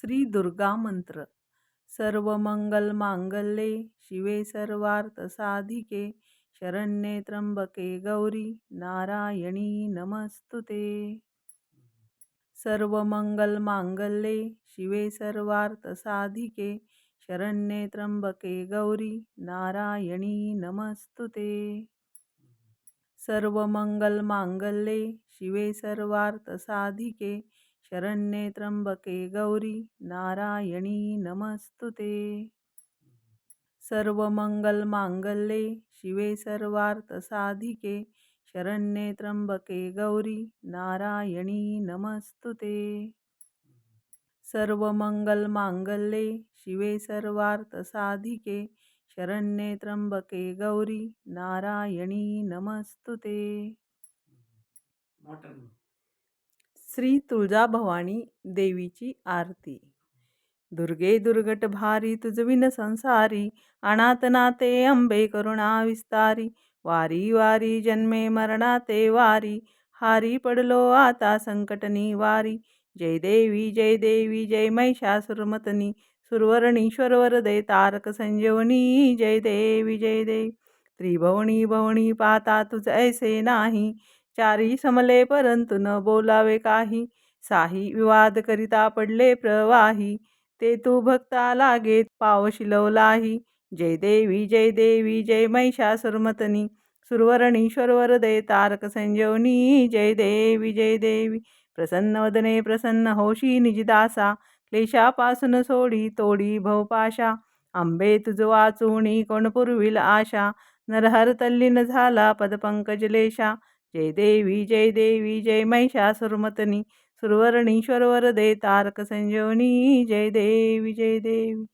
श्री दुर्गा मंत्र. सर्व मंगल मांगल्ये शिवे सर्वार्थ साधिके शरण्ये त्र्यंबके गौरी नारायणी नमस्तुते. सर्व मंगल मांगल्ये शिवे सर्वार्थ साधिके शरण्ये त्र्यंबके गौरी नारायणी नमस्तुते. सर्व मंगल मांगल्ये शिवे सर्वार्थ साधिके शरण्ये त्र्यंबके गौरी नारायणी नमस्तुते सर्व मंगल मांगल्ये शिवे सर्वार्थ साधिके शरण्ये त्र्यंबके गौरी नारायणी नमस्तुते सर्व मंगल मांगल्ये शिवे सर्वार्थ साधिके शरण्ये त्र्यंबके गौरी नारायणी नमस्तुते श्री तुळजाभवानी देवीची आरती. दुर्गे दुर्गट भारी तुझविन संसारी अनाथ नाते अंबे करुणा विस्तारी वारी वारी जन्मे मरणाते वारी हारी पडलो आता संकटनी वारी जय देवी जय देवी जय महिषासुरमतनी सुरवरणीश्वर वरदे तारक संजीवनी जय देवी जय देवी त्रिभवणी भवणी पाता तुझ ऐसे नाही चारी समले परंतु न बोलावे काही. साही विवाद करिता पडले प्रवाही. ते तू भक्ता पाव शिलवलाही. जय देवी जय देवी जय महिषासुरमतनी. सुरवरणीश्वर दे तारक संजीवनी. जय देवी जय देवी. प्रसन्न वदने प्रसन्न होशी निजदासा क्लेशापासून सोडी तोडी भवपाशा आंबे तुझ वाचुणी कोण पुरविल आशा. नरहर तल्लीन झाला पदपंकजलेशा जय देवी जय देवी जय महिषासुरमतनी सुरवरणीश्वर वरदे तारक संजीवनी जय देवी जय देवी.